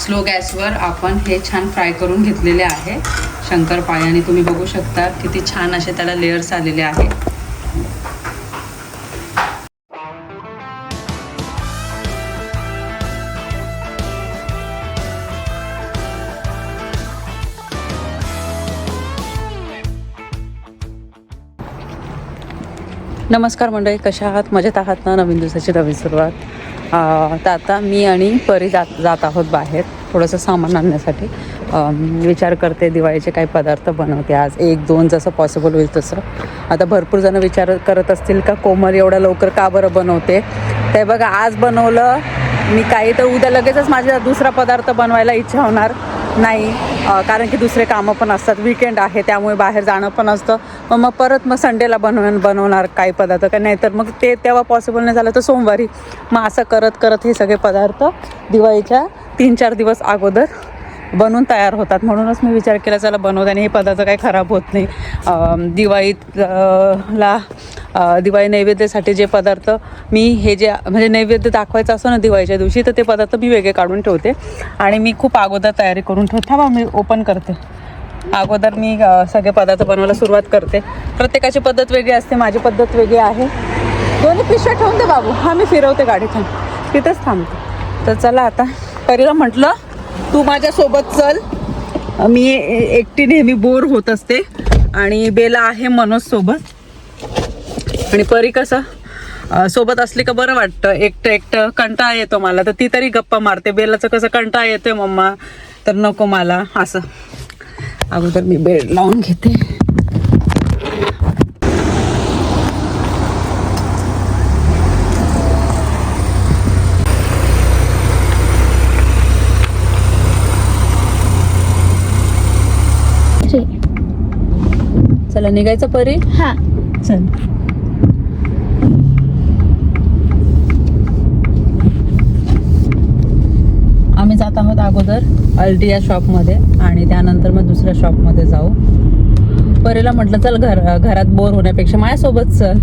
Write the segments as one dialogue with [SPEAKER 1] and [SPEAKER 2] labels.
[SPEAKER 1] Slow गॅसवर आपण हे छान फ्राय करून घेतलेले आहे. शंकरपाळी आणि तुम्ही बघू शकता किती छान असे त्याला लेअर्स आलेले आहे. नमस्कार मंडळी कशा आहात? मजेत आहात ना नवीन दिवसाची नवीन सुरुवात? तर आता मी आणि परी जात जात आहोत बाहेर थोडंसं सामान आणण्यासाठी. विचार करते दिवाळीचे काही पदार्थ बनवते आज. एक दोन जसं पॉसिबल होईल तसं. आता भरपूर जण विचार करत असतील का कोमल एवढ्या लवकर का बरं बनवते? ते बघा आज बनवलं मी काही तर उद्या लगेचच माझ्या दुसरा पदार्थ बनवायला इच्छा होणार. नाही. कारण की दुसरे कामं पण असतात. विकेंड आहे त्यामुळे बाहेर जाणं पण असतं. मग मग परत मग संडेला बनव बनवणार काही पदार्थ का? नाही तर मग ते तेव्हा पॉसिबल नाही झालं तर सोमवारी. मग असं करत करत हे सगळे पदार्थ दिवाळीच्या तीन चार दिवस अगोदर बनवून तयार होतात. म्हणूनच मी विचार केला चला बनवते आणि हे पदार्थ काही खराब होत नाही. दिवाळीत ला दिवाळी नैवेद्यासाठी जे पदार्थ मी हे जे म्हणजे नैवेद्य दाखवायचं असं ना दिवाळीच्या दिवशी तर ते पदार्थ मी वेगळे काढून ठेवते. आणि मी खूप अगोदर तयारी करून ठेवते. थांबा मी ओपन करते. अगोदर मी सगळे पदार्थ बनवायला सुरुवात करते. प्रत्येकाची पद्धत वेगळी असते माझी पद्धत वेगळी आहे. दोन्ही पिशव्या ठेवून दे बाबू. हा मी फिरवते गाडी थांब तिथंच थांबते. तर चला आता परीला म्हटलं तू माझ्यासोबत चल. मी ए- एकटी नेहमी बोर होत असते. आणि बेला आहे मनोज सोबत. आणि परी कसं? सोबत असली का बरं वाटतं? एकटं एकटं कंटाळा येतो मला. तर ती तरी गप्पा मारते. बेलाचं कसं कंटाळा येतोय मम्मा? तर नको मला. असं. अगोदर मी बेड लावून घेते. चला निघायचं परी?
[SPEAKER 2] हा.
[SPEAKER 1] चल. आम्ही जात आहोत अगोदर अल्टिया शॉपमध्ये आणि त्यानंतर मग दुसऱ्या शॉपमध्ये जाऊ. परीला म्हटलं चल घर घरात बोर होण्यापेक्षा माझ्यासोबत चल.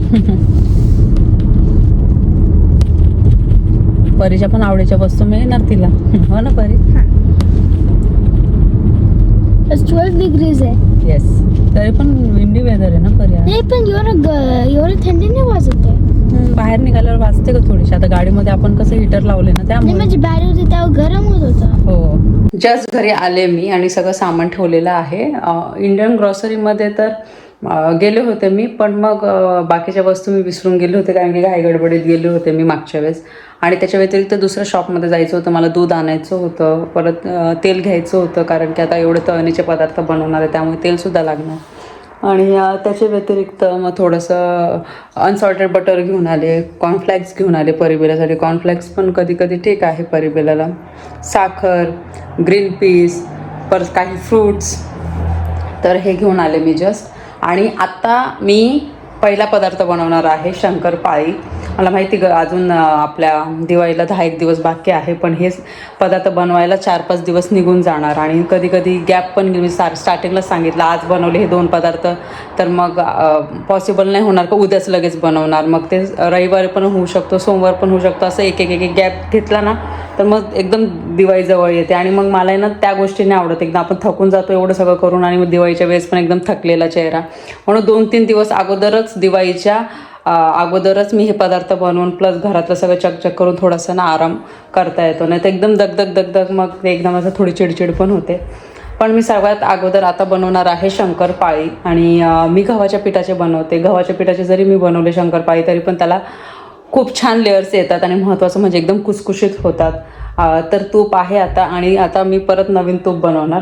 [SPEAKER 1] परीच्या पण आवडीच्या वस्तू मिळणार तिला. हो ना परी?
[SPEAKER 2] ट्वेल्व डिग्रीज आहे.
[SPEAKER 1] येस तरी पण विंडी वेदर आहे ना परी आज.
[SPEAKER 2] नाही पण एवढं थंडी नाही वाजत आहे.
[SPEAKER 1] हम्म, बाहेर निघाल्यावर वाचते का थोडीशी. आता गाडीमध्ये आपण कसं हिटर लावले ना
[SPEAKER 2] नाही
[SPEAKER 1] त्यामुळे.
[SPEAKER 2] म्हणजे बाहेर होते तेव्हा गरम होत होतं.
[SPEAKER 1] हो. जस्ट घरी आले मी आणि सगळं सामान ठेवलेलं आहे. इंडियन ग्रॉसरीमध्ये तर गेले होते मी पण मग बाकीच्या वस्तू मी विसरून गेले होते कारण की घाई गडबडीत गेले होते मी मागच्या वेळेस. आणि त्याच्या व्यतिरिक्त दुसऱ्या शॉपमध्ये जायचं होतं मला दूध आणायचं होतं परत तेल घ्यायचं होतं कारण की आता एवढे तळणीचे पदार्थ बनवणार आहे त्यामुळे तेलसुद्धा लागणार. आणि त्याच्या व्यतिरिक्त मग थोडंसं अनसॉल्टेड बटर घेऊन आले कॉर्नफ्लॅक्स घेऊन आले परिबेलासाठी. कॉर्नफ्लॅक्स पण कधी कधी ठीक आहे परिबेलाला. साखर ग्रीन पीस परत काही फ्रूट्स तर हे घेऊन आले मी जस्ट आणि आत्ता मी पहिला पदार्थ बनवणार आहे शंकरपाळी मला माहिती ग अजून आपल्या दिवाळीला दहा एक दिवस बाकी आहे पण हेच पदार्थ बनवायला चार पाच दिवस निघून जाणार. आणि कधी कधी गॅप पण मी सार स्टार्टिंगलाच सांगितलं आज बनवले हे दोन पदार्थ तर मग पॉसिबल नाही होणार का उद्याच लगेच बनवणार. मग ते रविवारी पण होऊ शकतो सोमवार पण होऊ शकतो असं एक एक एक गॅप घेतला ना तर मग एकदम दिवाळी जवळ येते आणि मग मला आहे ना त्या गोष्टी नाही आवडत. एकदम आपण थकून जातो एवढं सगळं करून आणि मग दिवाळीच्या वेळेस पण एकदम थकलेला चेहरा. म्हणून दोन तीन दिवस अगोदरच दिवाळीच्या अगोदरच मी हे पदार्थ बनवून प्लस घरातलं सगळं चकचक करून थोडासा ना आराम करता येतो. नाही तर एकदम दगदग दगदग मग ते एकदम असं थोडी चिडचिड पण होते. पण मी सर्वात अगोदर आता बनवणार आहे शंकरपाळी आणि मी गव्हाच्या पिठाचे बनवते. गव्हाच्या पिठाचे जरी मी बनवले शंकरपाळी तरी पण त्याला खूप छान लेअर्स येतात आणि महत्त्वाचं म्हणजे एकदम कुसकुशीत होतात. तर तूप आहे आता आणि आता मी परत नवीन तूप बनवणार.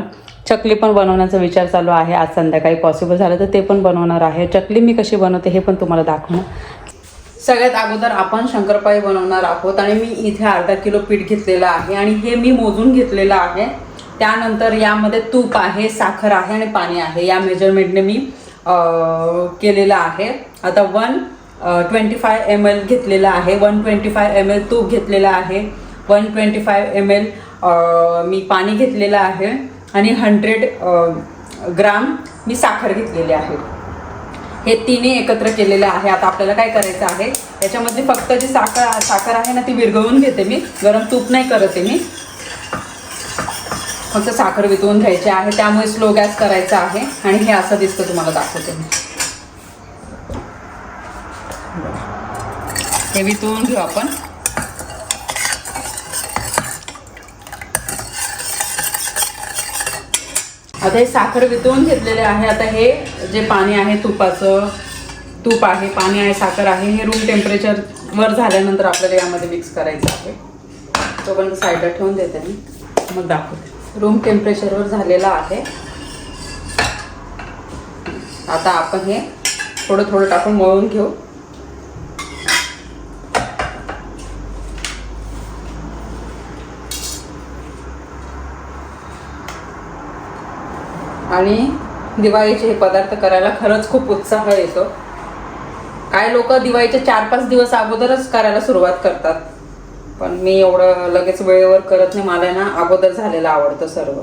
[SPEAKER 1] चकली पण बनवण्याचा विचार चालू आहे. आज संध्याकाळी पॉसिबल झालं तर ते पण बनवणार आहे. चकली मी कशी बनवते हे पण तुम्हाला दाखवणार. सगळ्यात अगोदर आपण शंकरपाळी बनवणार आहोत आणि मी इथे अर्धा किलो पीठ घेतलेलं आहे आणि हे मी मोजून घेतलेलं आहे. त्यानंतर यामध्ये तूप आहे साखर आहे आणि पाणी आहे. या मेजरमेंटने मी केलेलं आहे. आता one twenty five M L घेतलेलं आहे. One twenty five M L तूप घेतलेलं आहे. One twenty five M L मी पाणी घेतलेलं आहे. आणि हंड्रेड ग्राम मी साखर घेतलेली आहे. हे तिन्ही एकत्र केलेलं आहे. आता आपल्याला काय करायचं आहे? याच्यामध्ये फक्त जी साखर साखर आहे ना ती विरघळून घेते मी. गरम तूप नाही करते मी. फक्त साखर वितळून घ्यायची आहे. त्यामुळे स्लो गॅस करायचा आहे. आणि हे असं दिसतं तुम्हाला दाखवते मी. हे वितळून घेऊ आपण. आता हे साखर वितळून घेतलेले आहे. आता हे जे पाणी आहे तुपाचं तूप आहे पाणी आहे साखर आहे हे रूम टेम्परेचरवर झाल्यानंतर आपल्याला यामध्ये मिक्स करायचं आहे. तोपर्यंत साईडला ठेवून देते मी. मग दाखवते. रूम टेम्परेचरवर झालेला आहे. आता आपण हे थोडं थोडं टाकून मळून घेऊ. आणि दिवाळीचे हे पदार्थ करायला खरंच खूप उत्साह येतो. काय लोक दिवाळीचे चार पाच दिवस अगोदरच करायला सुरुवात करतात. पण मी एवढं लगेच वेळेवर करत नाही मला ना अगोदर झालेलं आवडतं सर्व.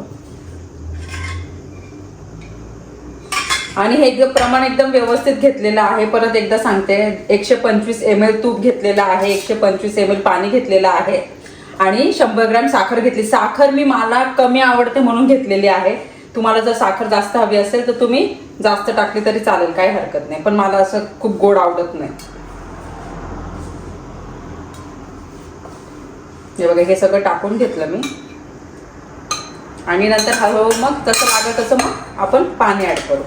[SPEAKER 1] आणि हे एकदम प्रमाण एकदम व्यवस्थित घेतलेलं आहे परत एकदा सांगते एकशे पंचवीस एम एल तूप घेतलेलं आहे एकशे पंचवीस एम एल पाणी घेतलेलं आहे आणि शंभर ग्रॅम साखर घेतली. साखर मी मला कमी आवडते म्हणून घेतलेली आहे. तुम्हाला जर साखर जास्त हवी असेल तर तुम्ही जास्त टाकली तरी चालेल काही हरकत नाही. पण मला असं खूप गोड आवडत नाही. हे बघा हे सगळं टाकून घेतलं मी. आणि नंतर हळूहळू मग तसं लागत तसं मग आपण पाणी ऍड करू.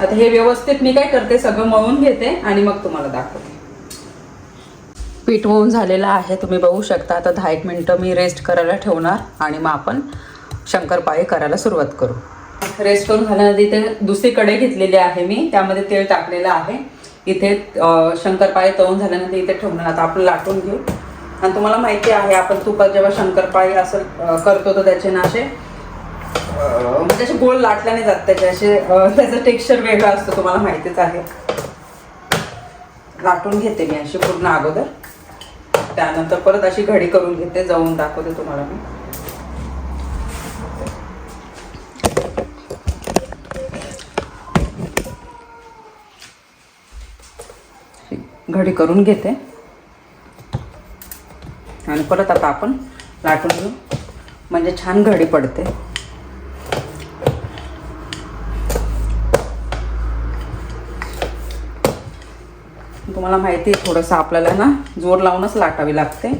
[SPEAKER 1] आता हे व्यवस्थित मी काय करते सगळं मळून घेते आणि मग तुम्हाला दाखवते. पीठ मळून झालेलं आहे तुम्ही बघू शकता. आता दहा एक मिनटं मी रेस्ट करायला ठेवणार आणि मग आपण शंकरपाळे करायला सुरुवात करू. रेस्ट करून झाल्यानंतर इथे दुसरी कढई घेतलेली आहे मी. त्यामध्ये तेल टाकलेलं आहे. इथे शंकरपाळे तळून झाल्यानंतर इथे ठेवणार आता आपण लाटून घेऊ. आणि तुम्हाला माहिती आहे आपण तुपात जेव्हा शंकरपाळे असं करतो तर त्याचे ना असे म्हणजे असे गोल लाटल्याने जात त्याचे असे अं, त्याचं टेक्स्चर वेगळा असतं तुम्हाला माहितीच आहे. लाटून घेते मी अशी पूर्ण अगोदर. त्यानंतर परत अशी घडी करून घेते जाऊन दाखवते तुम्हाला मी. घडी करून घेते. आणि परत आता आपण लाटून घेऊ. म्हणजे छान घडी पडते. तुम्हाला माहिती आहे थोडंसं आपल्याला ना जोर लावूनच लाटावी लागते.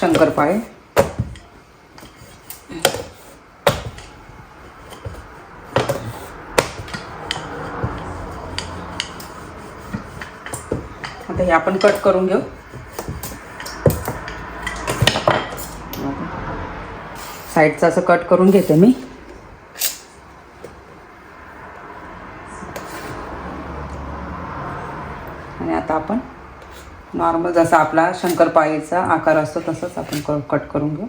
[SPEAKER 1] शंकरपाळे. हे आपण कट करून घेऊ. साईडचं असं कट करून घेते मी. आणि आता आपण नॉर्मल जसा आपला शंकरपाळीचा आकार असतो तसंच आपण कट करून घेऊ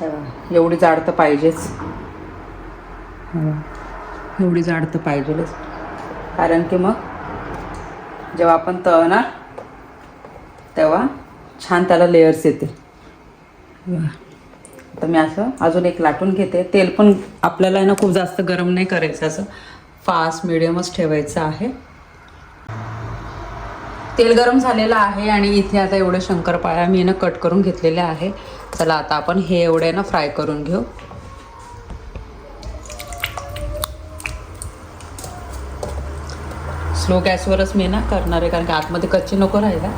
[SPEAKER 1] हे बघा, एवढी जाड तर पाहिजेच. हे. एवढी जाड तर पाहिजेच कारण की मग जेव्हा आपण तळणार तेव्हा छान त्याला लेयर्स येते तर मी असं अजून एक लाटून घेते. तेल पण आपल्याला ना खूप जास्त गरम नाही करायचं. असं फास्ट मिडियमच ठेवायचं आहे. तेल गरम झालेलं आहे आणि इथे आता एवढे शंकरपाळ्या मी ना कट करून घेतलेल्या आहे. चला आता आपण हे एवढे ना फ्राय करून घेऊ. स्लो गॅसवरच मी ना करणार आहे कारण की आतमध्ये कच्ची नको राहायला.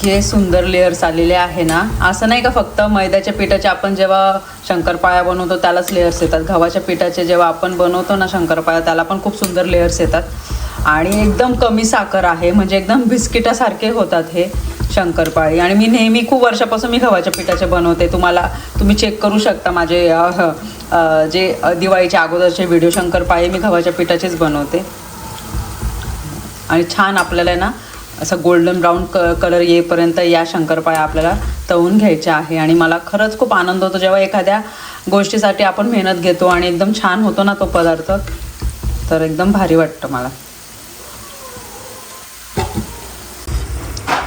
[SPEAKER 1] इतके सुंदर लेयर्स आलेले आहे ना? असं नाही का फक्त मैद्याच्या पिठाचे आपण जेव्हा शंकरपाळ्या बनवतो त्यालाच लेयर्स येतात. गव्हाच्या पिठाचे जेव्हा आपण बनवतो ना शंकरपाळ्या त्याला पण खूप सुंदर लेयर्स येतात. आणि एकदम कमी साखर आहे. म्हणजे एकदम बिस्किटासारखे होतात हे शंकरपाळी. आणि मी नेहमी खूप वर्षापासून मी गव्हाच्या पिठाचे बनवते. तुम्हाला तुम्ही चेक करू शकता माझे जे दिवाळीच्या अगोदरचे व्हिडिओ शंकरपाळी मी गव्हाच्या पिठाचेच बनवते. आणि छान आपल्याला आहे ना असा गोल्डन ब्राऊन क कलर येईपर्यंत या शंकरपाळ्या आपल्याला तळून घ्यायच्या आहे. आणि मला खरंच खूप आनंद होतो जेव्हा एखाद्या गोष्टीसाठी आपण मेहनत घेतो आणि एकदम छान होतो ना तो पदार्थ तर एकदम भारी वाटतं मला.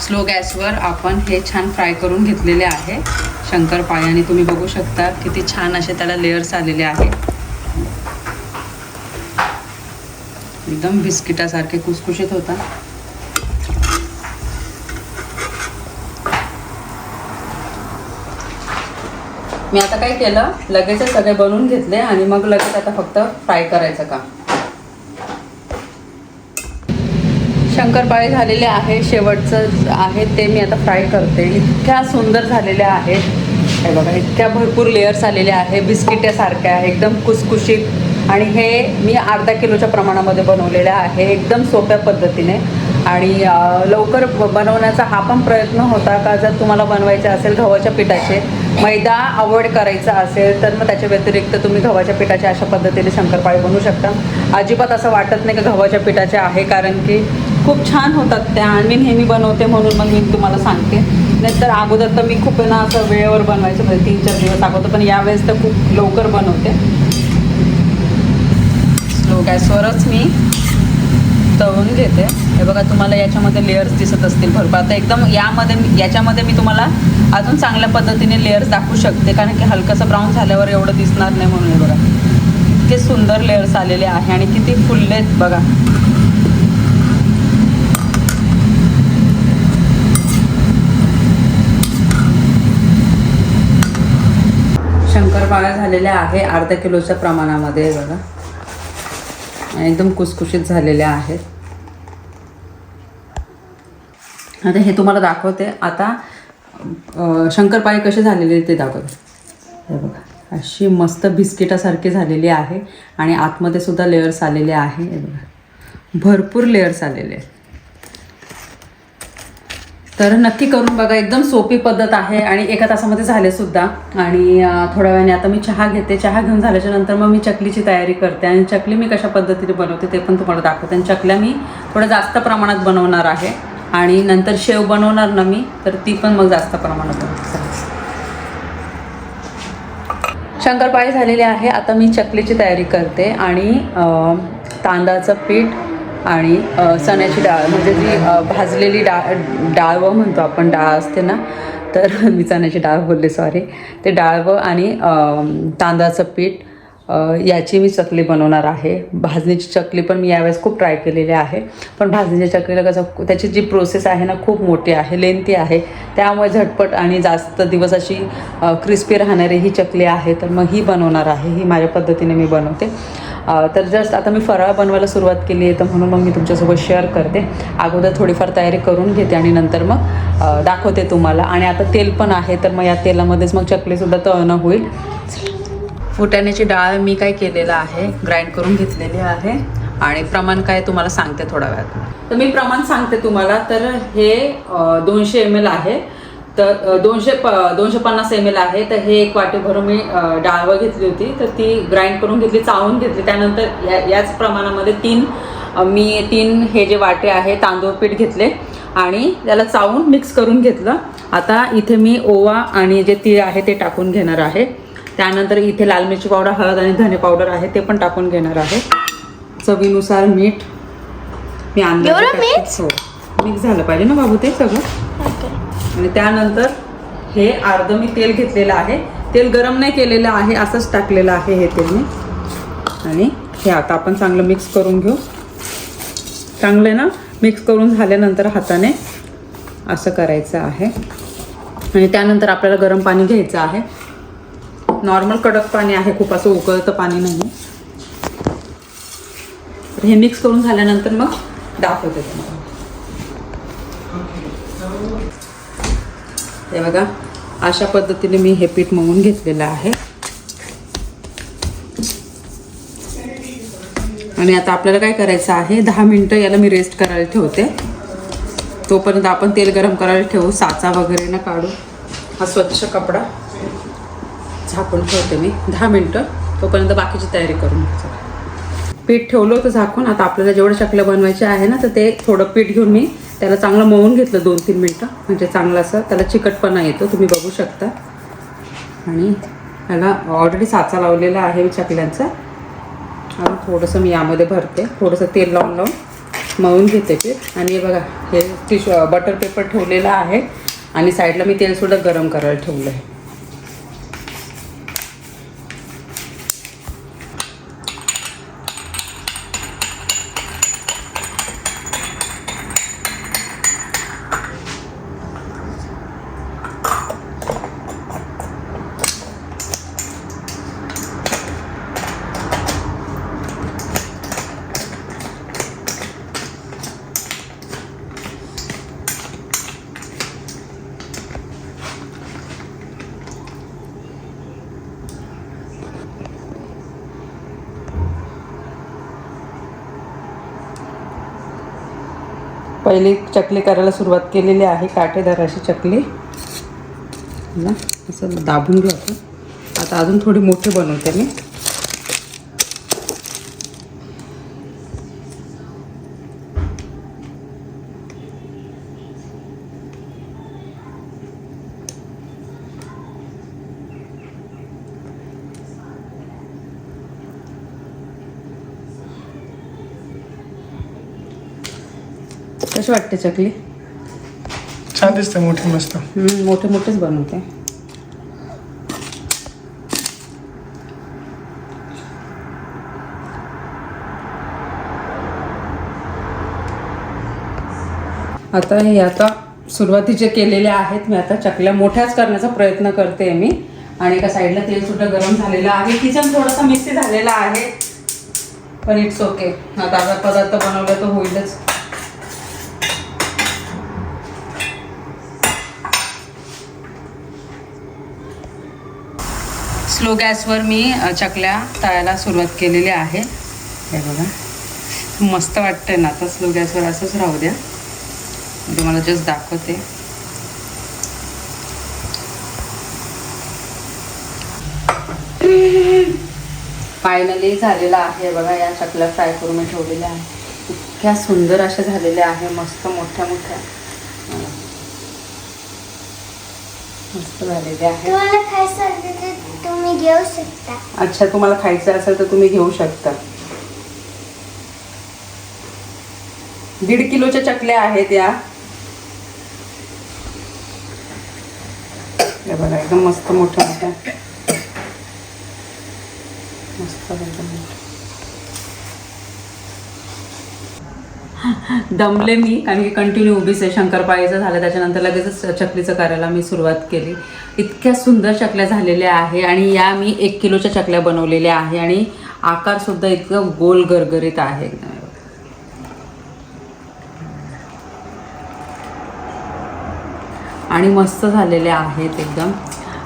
[SPEAKER 1] स्लो गॅसवर आपण हे छान फ्राय करून घेतलेले आहे शंकरपाळ्या. आणि तुम्ही बघू शकता किती छान असे त्याला लेयर्स आलेले आहे. एकदम बिस्किटासारखे कुसकुशीत होता. मी आता काय केलं? लगेचच सगळे बनवून घेतले आणि मग लगेच आता फक्त फ्राय करायचं का शंकरपाळे झालेले आहे शेवटचं आहे ते मी आता फ्राय करते. इतक्या सुंदर झालेल्या आहेत. हे बघा इतक्या भरपूर लेयर्स आलेले आहे. बिस्किट्यासारख्या एकदम कुसकुशीत आणि हे मी अर्धा किलोच्या प्रमाणामध्ये बनवलेलं आहे एकदम सोप्या पद्धतीने. आणि लवकर बनवण्याचा हा पण प्रयत्न होता का जर तुम्हाला बनवायचे असेल गव्हाच्या पिठाचे मैदा अवॉइड करायचा असेल तर मग त्याच्या व्यतिरिक्त तुम्ही गव्हाच्या पिठाच्या अशा पद्धतीने शंकरपाळे बनवू शकता. अजिबात असं वाटत नाही का गव्हाच्या पिठाचे आहे कारण की खूप छान होतात त्या आणि मी नेहमी बनवते म्हणून मग मी तुम्हाला सांगते. नाहीतर अगोदर तर मी खूप ना असं वेळेवर बनवायचं म्हणजे तीन चार दिवस अगोदर पण यावेळेस तर खूप लवकर बनवते. स्लो गॅसवरच मी तळून घेते. हे बघा तुम्हाला याच्यामध्ये लेयर्स दिसत असतील भरपूर. आता एकदम यामध्ये याच्यामध्ये मी तुम्हाला अजून चांगल्या पद्धतीने लेअर्स दाखवू शकते कारण की हलकंसं ब्राऊन झाल्यावर एवढं दिसणार नाही म्हणून हे बघा. इतके सुंदर लेअर्स आलेले आहे आणि किती फुललेत बघा. शंकरपाळ्या झालेल्या आहे अर्धा किलोच्या प्रमाणामध्ये बघा. आणि एकदम कुसकुशीत झालेल्या आहेत. आता हे तुम्हाला दाखवते. आता शंकरपाळे कसे झालेले ते दाखवत. हे बघा अशी मस्त बिस्किटासारखी झालेली आहे आणि आतमध्ये सुद्धा लेयर्स आलेले आहे. हे बघा भरपूर लेयर्स आलेले आहेत. तर नक्की करून बघा एकदम सोपी पद्धत आहे आणि एका तासामध्ये झाले सुद्धा. आणि थोड्या वेळाने आता मी चहा घेते. चहा घेऊन झाल्याच्यानंतर मग मी चकलीची तयारी करते आणि चकली मी कशा पद्धतीने बनवते ते पण तुम्हाला दाखवते. आणि चकल्या मी थोड्या जास्त प्रमाणात बनवणार आहे. आणि नंतर शेव बनवणार ना मी तर ती पण मग जास्त प्रमाणात शंकरपाळी झालेली आहे. आता मी चकलीची तयारी करते आणि तांदळाचं पीठ आणि चण्याची डाळ म्हणजे जी भाजलेली डाळ डाळवं म्हणतो आपण डाळ असते ना तर मी चण्याची डाळ बोलले सॉरी ते डाळवं आणि तांदळाचं पीठ याची मी चकली बनवणार आहे. भाजणीची चकली पण मी यावेळेस खूप ट्राय केलेली आहे. पण भाजणीच्या चकलीला कसं त्याची जी प्रोसेस आहे ना खूप मोठी आहे लेंथी आहे. त्यामुळे झटपट आणि जास्त दिवस अशी क्रिस्पी राहणारी ही चकली आहे. तर मग ही बनवणार आहे. ही माझ्या पद्धतीने मी बनवते. तर जस्ट आता मी फराळ बनवायला सुरुवात केली आहे तर म्हणून मग मी तुमच्यासोबत शेअर करते. अगोदर थोडीफार तयारी करून घेते आणि नंतर मग दाखवते तुम्हाला. आणि आता तेल पण आहे तर मग या तेलामध्येच मग चकलीसुद्धा तळणं होईल. फुटाण्याची डाळ मी काय केलेलं आहे ग्राइंड करून घेतलेली आहे. आणि प्रमाण काय तुम्हाला सांगते थोड्या वेळात तर मी प्रमाण सांगते तुम्हाला तर हे दोनशे एम एल आहे. तर दोनशे प दोनशे पन्नास एम एल आहे. तर हे एक वाटी भरून मी अ, डाळवं घेतली होती. तर ती ग्राइंड करून घेतली चावून घेतली. त्यानंतर या याच प्रमाणामध्ये तीन मी तीन हे जे वाटे आहे तांदूळ पीठ घेतले. आणि त्याला चावून मिक्स करून घेतलं. आता इथे मी ओवा आणि जे तीळ आहे ते टाकून घेणार आहे. त्यानंतर इथे लाल मिरची पावडर हळद आणि धने पावडर आहे ते पण टाकून घेणार आहे. चवीनुसार मीठ मी.
[SPEAKER 2] मीठ?
[SPEAKER 1] हो. मिक्स झालं पाहिजे ना बाबू ते सगळं? आणि त्यानंतर हे अर्ध मी तेल घेतलेलं आहे. तेल गरम नाही केलेलं आहे असंच टाकलेलं आहे हे तेल मी. आणि हे आता आपण चांगलं मिक्स करून घेऊ. चांगले ना? मिक्स करून झाल्यानंतर हाताने असं करायचं आहे. आणि त्यानंतर आपल्याला गरम पाणी घ्यायचं आहे. नॉर्मल कडक पाणी आहे खूप असं उकळतं पाणी नाही हे मिक्स करून झाल्यानंतर मग दाखवते तुम्हाला. हे बघा अशा पद्धतीने मी हे पीठ मळून घेतलेलं आहे. आणि आता आपल्याला काय करायचं आहे दहा मिनटं याला मी रेस्ट करायला ठेवते. तोपर्यंत आपण तेल गरम करायला ठेवू साचा वगैरे ना काढू. हा स्वच्छ कपडा. झाकून ठेवते मी. दहा मिनटं. तोपर्यंत बाकीची तयारी करून पीठ ठेवलं होतं झाकून. आता आपल्याला जेवढं चकल्या बनवायचे आहे ना तर ते थोडं पीठ घेऊन मी त्याला चांगलं मळून घेतलं दोन तीन मिनटं. म्हणजे चांगलं असं त्याला चिकटपणा येतो. तुम्ही बघू शकता. आणि त्याला ऑलरेडी साचा लावलेला आहे चकल्यांचा. आणि थोडंसं मी यामध्ये भरते. थोडंसं तेल लावून लावून मळून घेते पीठ. आणि हे बघा हे टिश बटर पेपर ठेवलेला आहे. आणि साईडला मी तेलसुद्धा गरम करायला ठेवलं आहे पहिली चकली करायला सुरुवात केलेली आहे काटेदार अशी चकली. ना असं दाबून घेऊ आपण. आता अजून थोडी मोठी बनवते मी. कशी वाटते चकली?
[SPEAKER 3] छान दिसते मोठी मस्त.
[SPEAKER 1] मोठे मोठेच बनवते. आता हे आता सुरुवातीचे केलेले आहेत मी आता चकल्या मोठ्याच करण्याचा प्रयत्न करते मी. आणि एका साईडला तेल सुद्धा गरम झालेलं आहे. किचन थोडासा मिक्सी झालेला आहे. पण इट्स ओके आता आता पदार्थ बनवला तर होईलच. स्लो गॅसवर मी चकल्या तळायला सुरुवात केलेली आहे. हे बघा. मस्त वाटतंय ना आता स्लो गॅसवर असंच राहू द्या. तुम्हाला जस्ट दाखवते. फायनली झालेला आहे बघा या चकल्या फ्राय करून मी ठेवलेल्या आहे इतक्या सुंदर अशा झालेल्या आहे मस्त मोठ्या मोठ्या अ, मस्त झालेल्या आहे.
[SPEAKER 2] तुम्हाला खायचं असेल तर तुम्ही घेऊ शकता.
[SPEAKER 1] अच्छा तुम्हाला खायचं असेल तर तुम्ही घेऊ शकता. दीड किलोच्या चकल्या आहेत या. बघा एकदम मस्त मोठ्या मोठ्या मस्त एकदम मोठ्या. दमले मी कारण की कंटिन्यू उभीच आहे शंकरपाळीचं झालं त्याच्यानंतर लगेचच चकलीचं करायला मी सुरुवात केली. इतक्या सुंदर चकल्या झालेल्या आहे आणि या मी एक किलोच्या चकल्या बनवलेल्या आहे आणि आकारसुद्धा इतकं गोल गरगरीत आहे. एकदम आणि मस्त झालेले आहेत एकदम.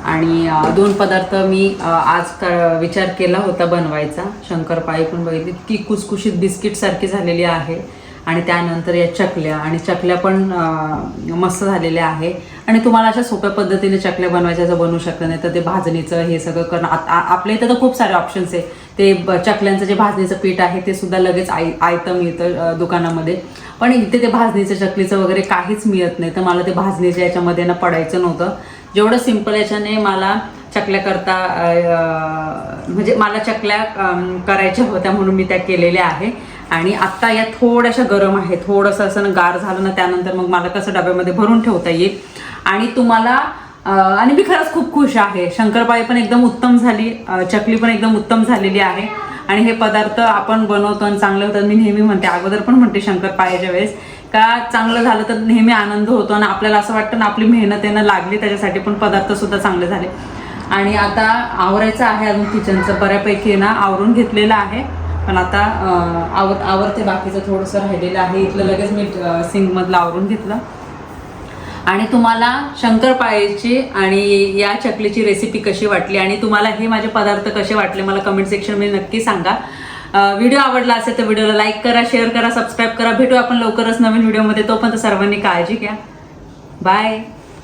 [SPEAKER 1] आणि दोन पदार्थ मी आज क विचार केला होता बनवायचा. शंकरपाळी पण बघितली. इतकी कुसकुशीत बिस्किटसारखी झालेली आहे. आणि त्यानंतर या चकल्या. आणि चकल्या पण मस्त झालेल्या आहे. आणि तुम्हाला अशा सोप्या पद्धतीने चकल्या बनवायच्या जर बनवू शकलं नाही. तर ते भाजणीचं हे सगळं करणं आपल्या इथं तर खूप सारे ऑप्शन्स आहे. ते चकल्यांचं जे भाजणीचं पीठ आहे ते सुद्धा लगेच आय आयतं मिळतं दुकानामध्ये. पण इथे ते भाजणीचं चकलीचं वगैरे काहीच मिळत नाही. तर मला ते भाजणीच्या याच्यामध्ये ना पडायचं नव्हतं. जेवढं सिंपल याच्याने मला चकल्या करता म्हणजे मला चकल्या करायच्या होत्या म्हणून मी त्या केलेल्या आहे. आणि आत्ता या थोड्याशा गरम आहे थोडंसं असं ना गार झालं ना त्यानंतर मग मला कसं डब्यामध्ये भरून ठेवता येईल. आणि तुम्हाला आणि मी खरंच खूप खुश आहे. शंकरपाळी पण एकदम उत्तम झाली चकली पण एकदम उत्तम झालेली आहे. आणि हे पदार्थ आपण बनवतो आणि चांगले होतात मी नेहमी म्हणते अगोदर पण म्हणते शंकरपाळ्याच्या वेळेस का चांगलं झालं तर नेहमी आनंद होतो आणि आपल्याला असं वाटतं ना आपली मेहनत आहे लागली त्याच्यासाठी पण पदार्थ सुद्धा चांगले झाले. आणि आता आवरायचं आहे अजून किचनचं बऱ्यापैकी ना आवरून घेतलेलं आहे. पण आता अं, आवर आवरते बाकीचं थोडंसं राहिलेलं आहे. इथलं लगेच मी सिंगमधलं सिंकमधलं आवरून घेतलं. आणि तुम्हाला शंकरपाळीची आणि या चकलीची रेसिपी कशी वाटली? आणि तुम्हाला हे माझे पदार्थ कसे वाटले? मला कमेंट सेक्शनमध्ये नक्की सांगा. व्हिडिओ आवडला असेल तर व्हिडिओला लाईक करा शेअर करा सबस्क्राईब करा. भेटू आपण लवकरच नवीन व्हिडिओमध्ये तोपर्यंत सर्वांनी काळजी घ्या. बाय